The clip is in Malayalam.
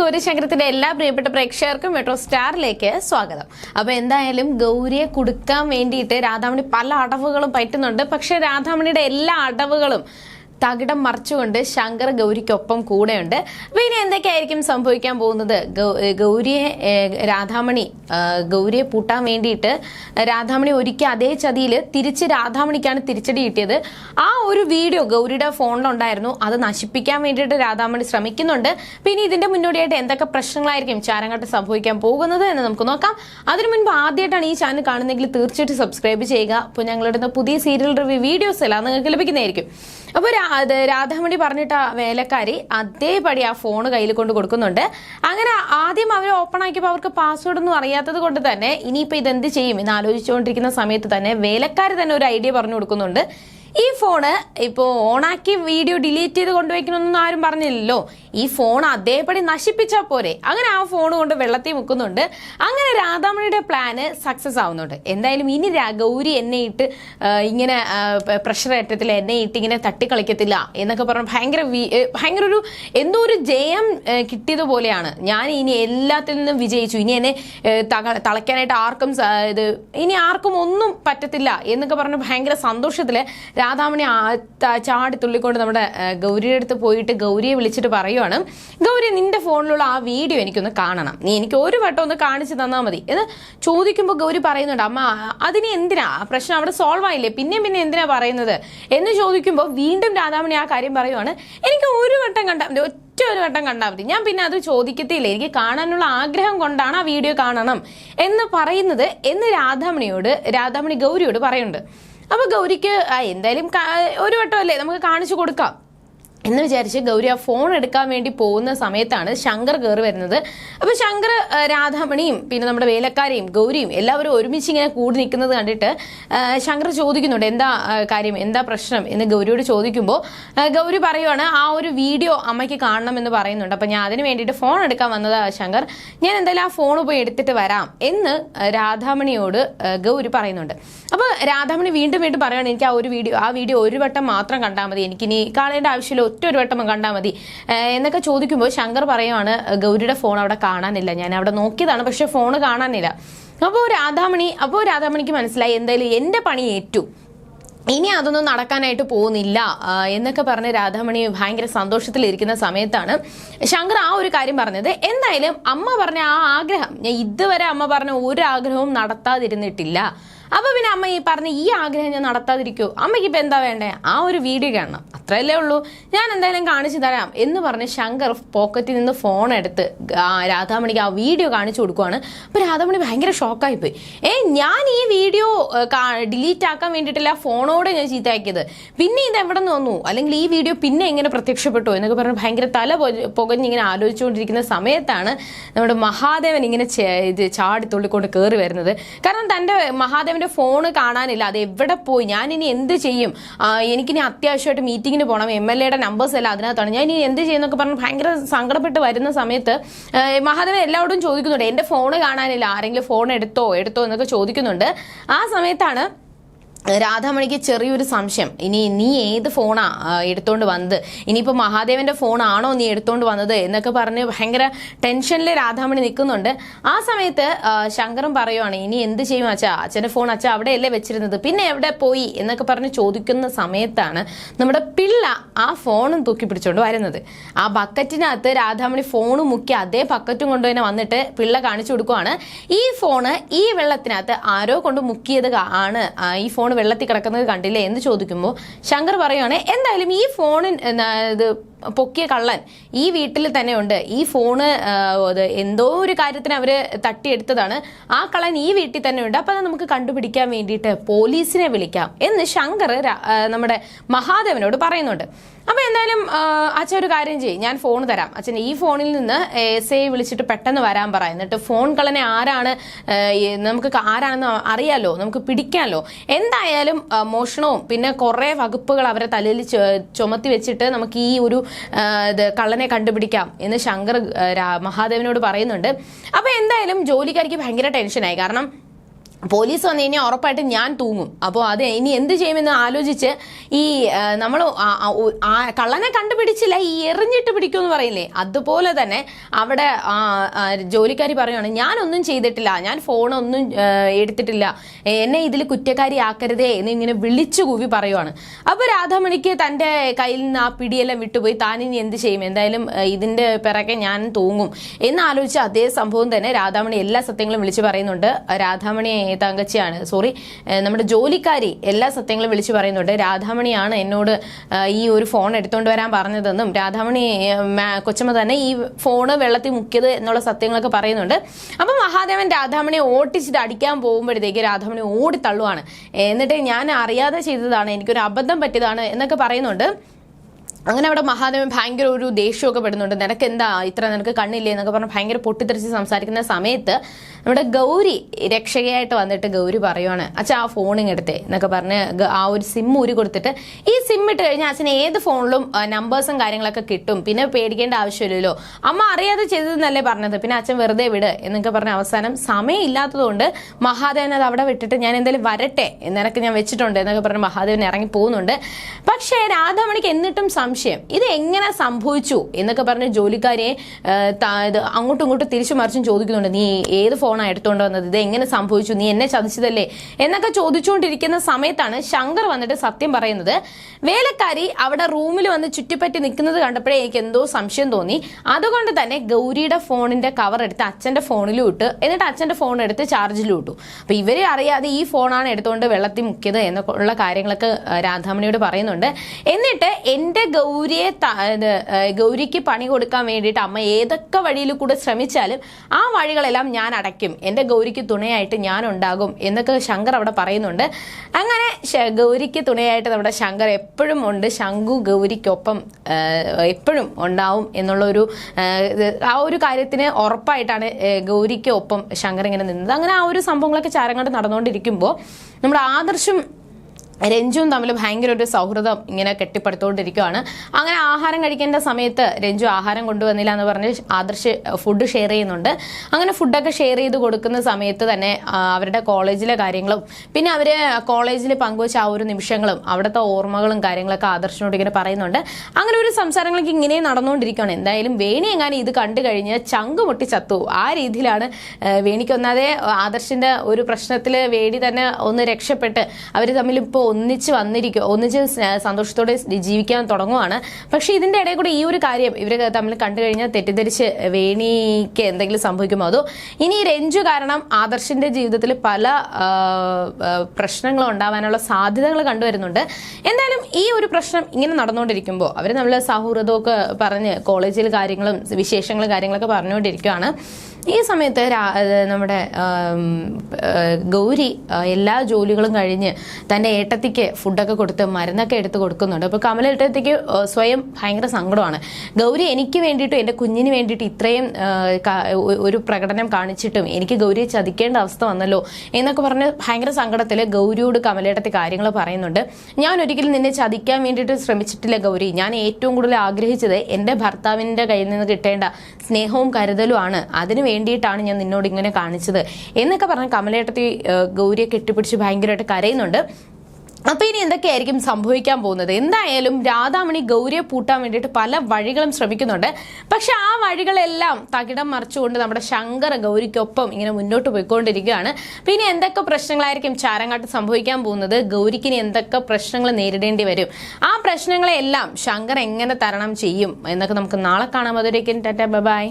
ഗൗരിശങ്കരത്തിന്റെ എല്ലാ പ്രിയപ്പെട്ട പ്രേക്ഷകർക്കും മെട്രോ സ്റ്റാറിലേക്ക് സ്വാഗതം. അപ്പൊ എന്തായാലും ഗൗരിയെ കൊടുക്കാൻ വേണ്ടിയിട്ട് രാധാമണി പല അടവുകളും പറ്റുന്നുണ്ട്. പക്ഷെ രാധാമണിയുടെ എല്ലാ അടവുകളും തകിടം മറിച്ചുകൊണ്ട് ശങ്കർ ഗൗരിക്കൊപ്പം കൂടെയുണ്ട്. അപ്പൊ ഇനി എന്തൊക്കെയായിരിക്കും സംഭവിക്കാൻ പോകുന്നത്? ഗൗരിയെ രാധാമണി ഗൗരിയെ പൂട്ടാൻ വേണ്ടിയിട്ട് രാധാമണി ഒരിക്കൽ അതേ ചതിയിൽ തിരിച്ച് രാധാമണിക്കാണ് തിരിച്ചടി കിട്ടിയത്. ആ ഒരു വീഡിയോ ഗൗരിയുടെ ഫോണിലുണ്ടായിരുന്നു. അത് നശിപ്പിക്കാൻ വേണ്ടിയിട്ട് രാധാമണി ശ്രമിക്കുന്നുണ്ട്. പിന്നെ ഇതിന്റെ മുന്നോടിയായിട്ട് എന്തൊക്കെ പ്രശ്നങ്ങളായിരിക്കും ചാരങ്ങാട്ട് സംഭവിക്കാൻ പോകുന്നത് എന്ന് നമുക്ക് നോക്കാം. അതിനു മുൻപ് ആദ്യമായിട്ടാണ് ഈ ചാനൽ കാണുന്നതെങ്കിൽ തീർച്ചയായിട്ടും സബ്സ്ക്രൈബ് ചെയ്യുക. അപ്പോൾ ഞങ്ങളിടുന്ന പുതിയ സീരിയൽ റിവ്യൂ വീഡിയോസ് എല്ലാം നിങ്ങൾക്ക് ലഭിക്കുന്നതായിരിക്കും. അപ്പോൾ രാധാമണി പറഞ്ഞിട്ട് ആ വേലക്കാരി അതേപടി ആ ഫോൺ കയ്യിൽ കൊണ്ട് കൊടുക്കുന്നുണ്ട്. അങ്ങനെ ആദ്യം അവർ ഓപ്പൺ ആക്കിയപ്പോൾ അവർക്ക് പാസ്വേഡ് ഒന്നും അറിയാത്തത് കൊണ്ട് തന്നെ ഇനിയിപ്പോൾ ഇതെന്ത് ചെയ്യും? എന്ന് ആലോചിച്ചുകൊണ്ടിരിക്കുന്ന സമയത്ത് തന്നെ വേലക്കാരി തന്നെ ഒരു ഐഡിയ പറഞ്ഞു കൊടുക്കുന്നുണ്ട്. ഈ ഫോണ് ഇപ്പോൾ ഓണാക്കി വീഡിയോ ഡിലീറ്റ് ചെയ്ത് കൊണ്ടുവയ്ക്കണമെന്നൊന്നും ആരും പറഞ്ഞില്ലല്ലോ. ഈ ഫോൺ അതേപടി നശിപ്പിച്ചാൽ പോരെ. അങ്ങനെ ആ ഫോൺ കൊണ്ട് വെള്ളത്തിൽ മുക്കുന്നുണ്ട്. അങ്ങനെ രാധാമണിയുടെ പ്ലാന് സക്സസ് ആവുന്നുണ്ട്. എന്തായാലും ഇനി ഗൗരി എന്നെ ഇട്ട് ഇങ്ങനെ പ്രഷർ ഏറ്റത്തിൽ എന്നെ ഇട്ട് ഇങ്ങനെ തട്ടിക്കളിക്കത്തില്ല എന്നൊക്കെ പറഞ്ഞ് ഭയങ്കര ഭയങ്കര ഒരു എന്തോ ഒരു ജയം കിട്ടിയതുപോലെയാണ്. ഞാൻ ഇനി എല്ലാത്തിൽ നിന്നും വിജയിച്ചു. ഇനി എന്നെ തളയ്ക്കാനായിട്ട് ആർക്കും ഇത് ഇനി ആർക്കും ഒന്നും പറ്റത്തില്ല എന്നൊക്കെ പറഞ്ഞ് ഭയങ്കര സന്തോഷത്തിൽ രാധാമണി ചാടി തുള്ളിക്കൊണ്ട് നമ്മുടെ ഗൗരിയുടെ അടുത്ത് പോയിട്ട് ഗൗരിയെ വിളിച്ചിട്ട് പറയുവാണ് ഗൗരി നിന്റെ ഫോണിലുള്ള ആ വീഡിയോ എനിക്കൊന്ന് കാണണം. നീ എനിക്ക് ഒരു വട്ടം ഒന്ന് കാണിച്ചു തന്നാൽ മതി. എന്ന് ചോദിക്കുമ്പോൾ ഗൗരി പറയുന്നുണ്ട് അമ്മ അതിന് എന്തിനാ? പ്രശ്നം അവിടെ സോൾവ് ആയില്ലേ? പിന്നെയും പിന്നെ എന്തിനാ പറയുന്നത്? എന്ന് ചോദിക്കുമ്പോൾ വീണ്ടും രാധാമണി ആ കാര്യം പറയുവാണ് എനിക്ക് ഒരു വട്ടം കണ്ടാൽ മതി ഒറ്റ ഒരു വട്ടം കണ്ടാൽ മതി. ഞാൻ പിന്നെ അത് ചോദിക്കത്തില്ല. എനിക്ക് കാണാനുള്ള ആഗ്രഹം കൊണ്ടാണ് ആ വീഡിയോ കാണണം. എന്ന് പറയുന്നത് എന്ന് രാധാമണിയോട് രാധാമണി ഗൗരിയോട് പറയുന്നുണ്ട്. അപ്പൊ ഗൗരിക്ക് എന്തായാലും ഒരു ഒരു വട്ടമല്ലേ നമുക്ക് കാണിച്ചു കൊടുക്കാം. എന്ന് വിചാരിച്ച് ഗൗരി ആ ഫോൺ എടുക്കാൻ വേണ്ടി പോകുന്ന സമയത്താണ് ശങ്കർ കയറി വരുന്നത്. അപ്പൊ ശങ്കർ രാധാമണിയും പിന്നെ നമ്മുടെ വേലക്കാരെയും ഗൗരിയും എല്ലാവരും ഒരുമിച്ച് ഇങ്ങനെ കൂടി നിൽക്കുന്നത് കണ്ടിട്ട് ശങ്കർ ചോദിക്കുന്നുണ്ട് എന്താ കാര്യം? എന്താ പ്രശ്നം? എന്ന് ഗൗരിയോട് ചോദിക്കുമ്പോൾ ഗൗരി പറയുവാണ് ആ ഒരു വീഡിയോ അമ്മയ്ക്ക് കാണണം എന്ന് പറയുന്നുണ്ട്. അപ്പൊ ഞാൻ അതിന് വേണ്ടിയിട്ട് ഫോൺ എടുക്കാൻ വന്നതാ ശങ്കർ. ഞാൻ എന്തായാലും ആ ഫോൺ പോയി എടുത്തിട്ട് വരാം. എന്ന് രാധാമണിയോട് ഗൗരി പറയുന്നുണ്ട്. അപ്പൊ രാധാമണി വീണ്ടും വീണ്ടും പറയുകയാണ് എനിക്ക് ആ ഒരു വീഡിയോ ആ വീഡിയോ ഒരു വട്ടം മാത്രം കണ്ടാൽ മതി. എനിക്കിനി കാണേണ്ട ആവശ്യമില്ല. ഒറ്റ ഒരു വട്ടം കണ്ടാൽ മതി എന്നൊക്കെ ചോദിക്കുമ്പോൾ ശങ്കർ പറയുവാണ് ഗൗരിയുടെ ഫോൺ അവിടെ കാണാനില്ല. ഞാൻ അവിടെ നോക്കിയതാണ് പക്ഷെ ഫോൺ കാണാനില്ല. അപ്പോൾ രാധാമണി അപ്പോൾ രാധാമണിക്ക് മനസ്സിലായി എന്തായാലും എന്റെ പണി ഏറ്റു. ഇനി അതൊന്നും നടക്കാനായിട്ട് പോകുന്നില്ല. എന്നൊക്കെ പറഞ്ഞ് രാധാമണി ഭയങ്കര സന്തോഷത്തിലിരിക്കുന്ന സമയത്താണ് ശങ്കർ ആ ഒരു കാര്യം പറഞ്ഞത്. എന്തായാലും അമ്മ പറഞ്ഞ ആ ആഗ്രഹം ഞാൻ ഇതുവരെ അമ്മ പറഞ്ഞ ഒരു ആഗ്രഹവും നടത്താതിരുന്നിട്ടില്ല. അപ്പൊ പിന്നെ അമ്മ ഈ പറഞ്ഞ ഈ ആഗ്രഹം ഞാൻ നടത്താതിരിക്കൂ. അമ്മയ്ക്ക് ഇപ്പൊ എന്താ വേണ്ടേ? ആ ഒരു വീഡിയോ കാണണം. അത്രയല്ലേ ഉള്ളൂ. ഞാൻ എന്തായാലും കാണിച്ചു തരാം. എന്ന് പറഞ്ഞ് ശങ്കർ പോക്കറ്റിൽ നിന്ന് ഫോൺ എടുത്ത് രാധാമണിക്ക് ആ വീഡിയോ കാണിച്ചു കൊടുക്കുവാണ്. അപ്പൊ രാധാമണി ഭയങ്കര ഷോക്കായി പോയി. ഏ ഞാൻ ഈ വീഡിയോ ഡിലീറ്റ് ആക്കാൻ വേണ്ടിയിട്ടില്ല ഫോണോടെ ഞാൻ ചീത്തയാക്കിയത് പിന്നെ ഇത് എവിടെ നിന്ന് വന്നു? അല്ലെങ്കിൽ ഈ വീഡിയോ പിന്നെ എങ്ങനെ പ്രത്യക്ഷപ്പെട്ടു എന്നൊക്കെ പറഞ്ഞ് ഭയങ്കര തല പുകഞ്ഞിങ്ങനെ ആലോചിച്ചുകൊണ്ടിരിക്കുന്ന സമയത്താണ് നമ്മുടെ മഹാദേവൻ ഇങ്ങനെ ചാടി തുള്ളിക്കൊണ്ട് കയറി വരുന്നത്. കാരണം തന്റെ തന്റെ മഹാദേവന്റെ ഫോണ് കാണാനില്ല. അത് എവിടെ പോയി? ഞാൻ ഇനി എന്ത് ചെയ്യും? എനിക്ക് എനിക്കിനി അത്യാവശ്യമായിട്ട് മീറ്റിങ്ങിന് പോകണം എം എൽ എയുടെ നമ്പേഴ്സ് എല്ലാം അതിനകത്താണ്. ഞാൻ ഇനി എന്ത് ചെയ്യുന്നൊക്കെ പറഞ്ഞ് ഭയങ്കര സങ്കടപ്പെട്ട് വരുന്ന സമയത്ത് മഹാദേവൻ എല്ലാവരോടും ചോദിക്കുന്നുണ്ട്. എന്റെ ഫോണ് കാണാനില്ല. ആരെങ്കിലും ഫോൺ എടുത്തോ? എടുത്തോ? എന്നൊക്കെ ചോദിക്കുന്നുണ്ട്. ആ സമയത്താണ് രാധാമണിക്ക് ചെറിയൊരു സംശയം. ഇനി നീ ഏത് ഫോണാ എടുത്തോണ്ട് വന്നത്? ഇനിയിപ്പോൾ മഹാദേവന്റെ ഫോണാണോ നീ എടുത്തോണ്ട് വന്നത് എന്നൊക്കെ പറഞ്ഞ് ഭയങ്കര ടെൻഷനിൽ രാധാമണി നിൽക്കുന്നുണ്ട്. ആ സമയത്ത് ശങ്കറും പറയുവാണ് ഇനി എന്ത് ചെയ്യും അച്ഛാ? അച്ഛന്റെ ഫോൺ അച്ഛാ അവിടെയല്ലേ വെച്ചിരുന്നത്? പിന്നെ എവിടെ പോയി? എന്നൊക്കെ പറഞ്ഞ് ചോദിക്കുന്ന സമയത്താണ് നമ്മുടെ പിള്ള ആ ഫോണും തൂക്കി പിടിച്ചോണ്ട് വരുന്നത്. ആ ബക്കറ്റിനകത്ത് രാധാമണി ഫോണും മുക്കി അതേ ബക്കറ്റും കൊണ്ടു തന്നെ വന്നിട്ട് പിള്ള കാണിച്ചു കൊടുക്കുവാണ്. ഈ ഫോണ് ഈ വെള്ളത്തിനകത്ത് ആരോ കൊണ്ട് മുക്കിയത് ആണ് ഈ ഫോൺ വെള്ളത്തിൽ കിടക്കുന്നത് കണ്ടില്ലേ എന്ന് ചോദിക്കുമ്പോൾ ശങ്കർ പറയുകയാണ് എന്തായാലും ഈ ഫോണിൻ പൊക്കിയ കള്ളൻ ഈ വീട്ടിൽ തന്നെ ഉണ്ട്. ഈ ഫോണ് എന്തോ ഒരു കാര്യത്തിന് അവർ തട്ടിയെടുത്തതാണ്. ആ കള്ളൻ ഈ വീട്ടിൽ തന്നെ ഉണ്ട്. അപ്പം അത് നമുക്ക് കണ്ടുപിടിക്കാൻ വേണ്ടിയിട്ട് പോലീസിനെ വിളിക്കാം എന്ന് ശങ്കർ നമ്മുടെ മഹാദേവനോട് പറയുന്നുണ്ട്. അപ്പോൾ എന്തായാലും അച്ഛൻ ഒരു കാര്യം ചെയ്യും. ഞാൻ ഫോൺ തരാം. അച്ഛൻ ഈ ഫോണിൽ നിന്ന് എസ് ഐ വിളിച്ചിട്ട് പെട്ടെന്ന് വരാൻ പറ. എന്നിട്ട് ഫോൺ കളനെ ആരാണ് നമുക്ക് ആരാണെന്ന് അറിയാലോ നമുക്ക് പിടിക്കാമല്ലോ എന്തായാലും മോഷണവും പിന്നെ കുറേ വകുപ്പുകൾ അവരെ തലയിൽ ചുമത്തി വെച്ചിട്ട് നമുക്ക് ഈ ഒരു ഇത് കള്ളനെ കണ്ടുപിടിക്കാം എന്ന് ശങ്കർ മഹാദേവനോട് പറയുന്നുണ്ട്. അപ്പോൾ എന്തായാലും ജോലിക്കാരിക്ക് ഭയങ്കര ടെൻഷനായി കാരണം പോലീസ് വന്നു കഴിഞ്ഞാൽ ഉറപ്പായിട്ടും ഞാൻ തൂങ്ങും. അപ്പോൾ അത് ഇനി എന്ത് ചെയ്യുമെന്ന് ആലോചിച്ച് ഈ നമ്മൾ കള്ളനെ കണ്ടുപിടിച്ചില്ല ഈ എറിഞ്ഞിട്ട് പിടിക്കുമെന്ന് പറയില്ലേ? അതുപോലെ തന്നെ അവിടെ ജോലിക്കാരി പറയുകയാണ് ഞാനൊന്നും ചെയ്തിട്ടില്ല ഞാൻ ഫോണൊന്നും എടുത്തിട്ടില്ല എന്നെ ഇതിൽ കുറ്റക്കാരി ആക്കരുതേ എന്ന് ഇങ്ങനെ വിളിച്ചു കൂവി പറയുവാണ്. അപ്പോൾ രാധാമണിക്ക് തന്റെ കയ്യിൽ നിന്ന് ആ പിടിയെല്ലാം വിട്ടുപോയി താനിനി എന്ത് ചെയ്യും? എന്തായാലും ഇതിന്റെ പിറകെ ഞാൻ തൂങ്ങും എന്നാലോചിച്ച് അതേ സംഭവം തന്നെ രാധാമണി എല്ലാ സത്യങ്ങളും വിളിച്ചു പറയുന്നുണ്ട്. രാധാമണി തങ്കച്ചിയാണ് സോറി നമ്മുടെ ജോലിക്കാരി എല്ലാ സത്യങ്ങളും വിളിച്ചു പറയുന്നുണ്ട്. രാധാമണിയാണ് എന്നോട് ഈ ഒരു ഫോൺ എടുത്തുകൊണ്ട് വരാൻ പറഞ്ഞതെന്നും രാധാമണി കൊച്ചമ്മ തന്നെ ഈ ഫോണ് വെള്ളത്തിൽ മുക്കിയത് എന്നുള്ള സത്യങ്ങളൊക്കെ പറയുന്നുണ്ട്. അപ്പം മഹാദേവൻ രാധാമണിയെ ഓട്ടിച്ചിട്ട് അടിക്കാൻ പോകുമ്പോഴത്തേക്ക് രാധാമണി ഓടി തള്ളുവാണ് എന്നിട്ട് ഞാൻ അറിയാതെ ചെയ്തതാണ് എനിക്കൊരു അബദ്ധം പറ്റിയതാണ് എന്നൊക്കെ പറയുന്നുണ്ട്. അങ്ങനെ അവിടെ മഹാദേവൻ ഭയങ്കര ഒരു ദേഷ്യമൊക്കെ പെടുന്നുണ്ട്. നിനക്ക് എന്താ ഇത്ര നിനക്ക് കണ്ണില്ലേ എന്നൊക്കെ പറഞ്ഞ് ഭയങ്കര പൊട്ടിത്തെറിച്ച് സംസാരിക്കുന്ന സമയത്ത് നമ്മുടെ ഗൗരി രക്ഷകയായിട്ട് വന്നിട്ട് ഗൗരി പറയുവാണ് അച്ഛൻ ആ ഫോണിങ് എടുത്തെ എന്നൊക്കെ പറഞ്ഞ് ആ ഒരു സിം ഊരി കൊടുത്തിട്ട് ഈ സിം ഇട്ട് കഴിഞ്ഞാൽ അച്ഛൻ ഏത് ഫോണിലും നമ്പേഴ്സും കാര്യങ്ങളൊക്കെ കിട്ടും. പിന്നെ പേടിക്കേണ്ട ആവശ്യമില്ലല്ലോ. അമ്മ അറിയാതെ ചെയ്തതെന്നല്ലേ പറഞ്ഞത്. പിന്നെ അച്ഛൻ വെറുതെ വിട് എന്നൊക്കെ പറഞ്ഞ അവസാനം സമയം ഇല്ലാത്തതുകൊണ്ട് മഹാദേവൻ അത് അവിടെ വിട്ടിട്ട് ഞാൻ എന്തായാലും വരട്ടെ എന്നൊക്കെ ഞാൻ വെച്ചിട്ടുണ്ട് എന്നൊക്കെ പറഞ്ഞ് മഹാദേവൻ ഇറങ്ങി പോകുന്നുണ്ട്. പക്ഷേ രാധാമണിക്ക് എന്നിട്ടും സംശയം. ഇത് എങ്ങനെ സംഭവിച്ചു എന്നൊക്കെ പറഞ്ഞ് ജോലിക്കാരെ അങ്ങോട്ടും ഇങ്ങോട്ടും തിരിച്ചു മറിച്ചും ചോദിക്കുന്നുണ്ട്. നീ ഏത് ഫോണാണ് എടുത്തുകൊണ്ട് വന്നത്? ഇത് എങ്ങനെ സംഭവിച്ചു? നീ എന്നെ ചതിച്ചതല്ലേ? എന്നൊക്കെ ചോദിച്ചുകൊണ്ടിരിക്കുന്ന സമയത്താണ് ശങ്കർ വന്നിട്ട് സത്യം പറയുന്നത്. വേലക്കാരി അവിടെ റൂമിൽ വന്ന് ചുറ്റിപ്പറ്റി നിൽക്കുന്നത് കണ്ടപ്പോഴേ എനിക്ക് എന്തോ സംശയം തോന്നി. അതുകൊണ്ട് തന്നെ ഗൗരിയുടെ ഫോണിന്റെ കവർ എടുത്ത് അച്ഛന്റെ ഫോണിലും ഇട്ട്. എന്നിട്ട് അച്ഛന്റെ ഫോൺ എടുത്ത് ചാർജിലും ഇട്ടു. അപ്പൊ ഇവരെ അറിയാതെ ഈ ഫോണാണ് എടുത്തുകൊണ്ട് വെള്ളത്തിൽ മുക്കിയത് എന്നൊക്കെ ഉള്ള കാര്യങ്ങളൊക്കെ രാധാമണിയോട് പറയുന്നുണ്ട്. എന്നിട്ട് എന്റെ ഗൗരിയെ ഗൗരിക്ക് പണി കൊടുക്കാൻ വേണ്ടിയിട്ട് അമ്മ ഏതൊക്കെ വഴിയിൽ കൂടെ ശ്രമിച്ചാലും ആ വഴികളെല്ലാം ഞാൻ അടയ്ക്കും. എന്റെ ഗൗരിക്ക് തുണയായിട്ട് ഞാൻ ഉണ്ടാകും എന്നൊക്കെ ശങ്കർ അവിടെ പറയുന്നുണ്ട്. അങ്ങനെ ഗൗരിക്ക് തുണയായിട്ട് നമ്മുടെ ശങ്കർ എപ്പോഴും ഉണ്ട്. ശങ്കു ഗൗരിക്കൊപ്പം എപ്പോഴും ഉണ്ടാവും എന്നുള്ള ഒരു ആ, ഒരു കാര്യത്തിന് ഉറപ്പായിട്ടാണ് ഗൗരിക്ക് ഒപ്പം ശങ്കർ ഇങ്ങനെ നിന്നത്. അങ്ങനെ ആ ഒരു സംഭവങ്ങളൊക്കെ ചാരങ്ങാണ്ട് നടന്നുകൊണ്ടിരിക്കുമ്പോൾ നമ്മുടെ ആദർശം രഞ്ജുവും തമ്മിൽ ഭയങ്കര ഒരു സൗഹൃദം ഇങ്ങനെ കെട്ടിപ്പടുത്തുകൊണ്ടിരിക്കുകയാണ്. അങ്ങനെ ആഹാരം കഴിക്കേണ്ട സമയത്ത് രഞ്ജു ആഹാരം കൊണ്ടുവന്നില്ല എന്ന് പറഞ്ഞ് ആദർശ് ഫുഡ് ഷെയർ ചെയ്യുന്നുണ്ട്. അങ്ങനെ ഫുഡൊക്കെ ഷെയർ ചെയ്ത് കൊടുക്കുന്ന സമയത്ത് തന്നെ അവരുടെ കോളേജിലെ കാര്യങ്ങളും പിന്നെ അവർ കോളേജിൽ പങ്കുവച്ച ആ ഒരു നിമിഷങ്ങളും അവിടുത്തെ ഓർമ്മകളും കാര്യങ്ങളൊക്കെ ആദർശിനോട് ഇങ്ങനെ പറയുന്നുണ്ട്. അങ്ങനെ ഒരു സംസാരങ്ങളൊക്കെ ഇങ്ങനെ നടന്നുകൊണ്ടിരിക്കുകയാണ്. എന്തായാലും വേണി എങ്ങാനും ഇത് കണ്ടു കഴിഞ്ഞ് ചങ്ക് മുട്ടി ചത്തു. ആ രീതിയിലാണ് വേണിക്കൊന്നാതെ ആദർശിന്റെ ഒരു പ്രശ്നത്തിൽ വേണി തന്നെ ഒന്ന് രക്ഷപ്പെട്ട് അവർ തമ്മിൽ ഇപ്പോൾ ഒന്നിച്ച് വന്നിരിക്കും ഒന്നിച്ച് സന്തോഷത്തോടെ ജീവിക്കാൻ തുടങ്ങുവാണ്. പക്ഷേ ഇതിന്റെ ഇടയിൽ കൂടെ ഈ ഒരു കാര്യം ഇവർ തമ്മിൽ കണ്ടു കഴിഞ്ഞാൽ തെറ്റിദ്ധരിച്ച് വേണിക്ക് എന്തെങ്കിലും സംഭവിക്കുമോ? അതോ ഇനി രഞ്ജു കാരണം ആദർശിന്റെ ജീവിതത്തിൽ പല പ്രശ്നങ്ങളും ഉണ്ടാവാനുള്ള സാധ്യതകൾ കണ്ടുവരുന്നുണ്ട് എന്തായാലും ഈ ഒരു പ്രശ്നം ഇങ്ങനെ നടന്നുകൊണ്ടിരിക്കുമ്പോൾ അവർ നമ്മൾ സൗഹൃദമൊക്കെ പറഞ്ഞ് കോളേജിൽ കാര്യങ്ങളും വിശേഷങ്ങളും കാര്യങ്ങളൊക്കെ പറഞ്ഞുകൊണ്ടിരിക്കുകയാണ് ഈ സമയത്ത് നമ്മുടെ ഗൗരി എല്ലാ ജോലികളും കഴിഞ്ഞ് തന്റെ ഏട്ടത്തിക്ക് ഫുഡൊക്കെ കൊടുത്ത് മരുന്നൊക്കെ എടുത്ത് കൊടുക്കുന്നുണ്ട്. അപ്പോൾ കമല ഏട്ടത്തിക്ക് സ്വയം ഭയങ്കര സങ്കടമാണ്. ഗൗരി എനിക്ക് വേണ്ടിയിട്ടും എന്റെ കുഞ്ഞിന് വേണ്ടിയിട്ട് ഇത്രയും ഒരു പ്രകടനം കാണിച്ചിട്ടും എനിക്ക് ഗൗരിയെ ചതിക്കേണ്ട അവസ്ഥ വന്നല്ലോ എന്നൊക്കെ പറഞ്ഞ് ഭയങ്കര സങ്കടത്തിൽ ഗൗരിയോട് കമലേട്ടത്തി കാര്യങ്ങൾ പറയുന്നുണ്ട്. ഞാൻ ഒരിക്കലും നിന്നെ ചതിക്കാൻ വേണ്ടിയിട്ട് ശ്രമിച്ചിട്ടില്ല ഗൗരി. ഞാൻ ഏറ്റവും കൂടുതൽ ആഗ്രഹിച്ചത് എന്റെ ഭർത്താവിന്റെ കയ്യിൽ നിന്ന് കിട്ടേണ്ട സ്നേഹവും കരുതലുമാണ്. അതിനു വേണ്ടിയിട്ടാണ് ഞാൻ നിന്നോട് ഇങ്ങനെ കാണിച്ചത്. എന്നൊക്കെ പറഞ്ഞ് കമലേട്ടത്തി ഗൗരിയെ കെട്ടിപ്പിടിച്ച് ഭയങ്കരമായിട്ട് കരയുന്നുണ്ട്. അപ്പൊ ഇനി എന്തൊക്കെയായിരിക്കും സംഭവിക്കാൻ പോകുന്നത്? എന്തായാലും രാധാമണി ഗൗരിയെ പൂട്ടാൻ വേണ്ടിയിട്ട് പല വഴികളും ശ്രമിക്കുന്നുണ്ട്. പക്ഷെ ആ വഴികളെല്ലാം തകിടം മറിച്ചുകൊണ്ട് നമ്മുടെ ശങ്കർ ഗൗരിക്കൊപ്പം ഇങ്ങനെ മുന്നോട്ട് പോയിക്കൊണ്ടിരിക്കുകയാണ്. ഇനി എന്തൊക്കെ പ്രശ്നങ്ങളായിരിക്കും ചാരങ്ങാട്ട് സംഭവിക്കാൻ പോകുന്നത്? ഗൗരിക്ക് ഇനി എന്തൊക്കെ പ്രശ്നങ്ങൾ നേരിടേണ്ടി വരും? ആ പ്രശ്നങ്ങളെല്ലാം ശങ്കർ എങ്ങനെ തരണം ചെയ്യും? എന്നൊക്കെ നമുക്ക് നാളെ കാണാം. അതുവരേക്കും ടാറ്റ ബൈ.